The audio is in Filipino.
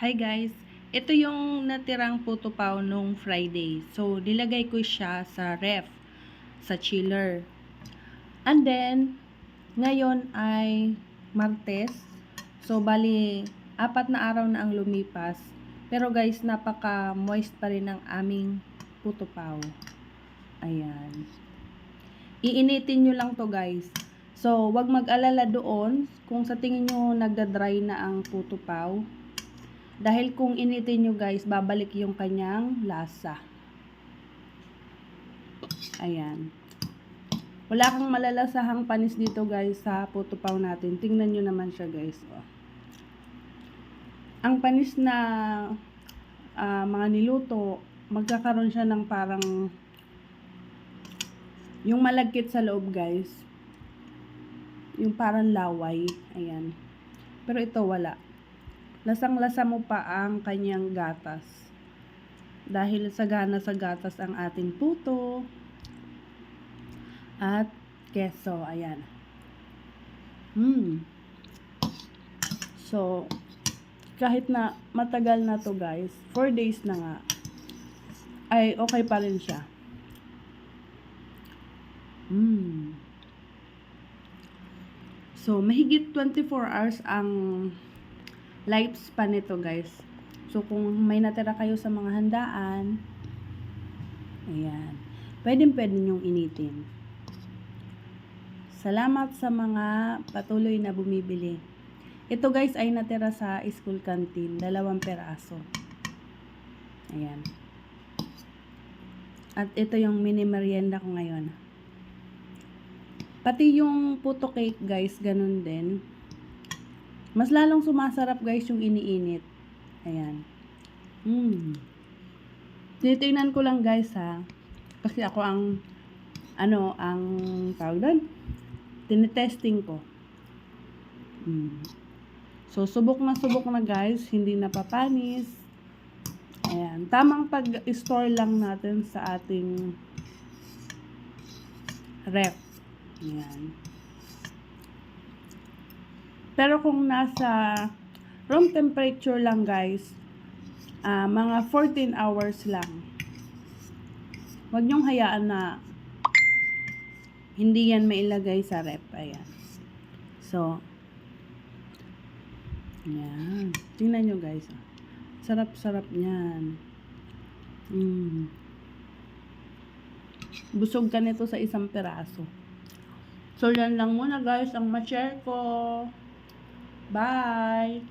Hi guys, ito yung natirang puto pao nung Friday. So, nilagay ko siya sa ref, sa chiller. And then, ngayon ay Martes. So, bali, apat na araw na ang lumipas. Pero guys, napaka-moist pa rin ang aming puto pao. Ayan. Iinitin nyo lang to guys. So, wag mag-alala doon kung sa tingin nyo nagda-dry na ang puto pao. Dahil kung initin nyo guys, babalik yung kanyang lasa. Ayan. Wala kang malalasahang panis dito guys sa puto pao natin. Tingnan nyo naman siya guys. Oh. Ang panis na ah, mga niluto, magkakaroon siya ng parang yung malagkit sa loob guys. Yung parang laway. Ayan. Pero ito wala lasang-lasa mo pa ang kanyang gatas. Dahil sagana sa gatas ang ating puto at keso. Ayan. Hmm. So, kahit na matagal na to guys, 4 days na nga, ay okay pa rin siya. Hmm. So, mahigit 24 hours ang lifespan nito guys. So kung may natira kayo sa mga handaan, ayan, pwedeng pwede nyong initin. Salamat sa mga patuloy na bumibili. Ito guys ay natira sa school canteen, dalawang peraso. Ayan. At ito yung mini merienda ko ngayon. Pati yung puto cake guys, ganun din. Mas lalong sumasarap guys yung iniinit. Ayan. Mm. Titingnan ko lang guys ha. Kasi ako ang ano, ang tawag doon. Tinetesting ko. Mm. So, subok na subok na guys. Hindi napapanis. Ayan. Tamang pag-store lang natin sa ating ref. Ayan. Pero kung nasa room temperature lang guys, ah mga 14 hours lang. Huwag niyong hayaan na hindi yan mailagay sa rep. Ayan. So, ayan. Tingnan nyo guys. ah. Sarap-sarap niyan. Mm. Busog ka nito sa isang peraso. So, yan lang muna guys ang ma-share ko. Bye!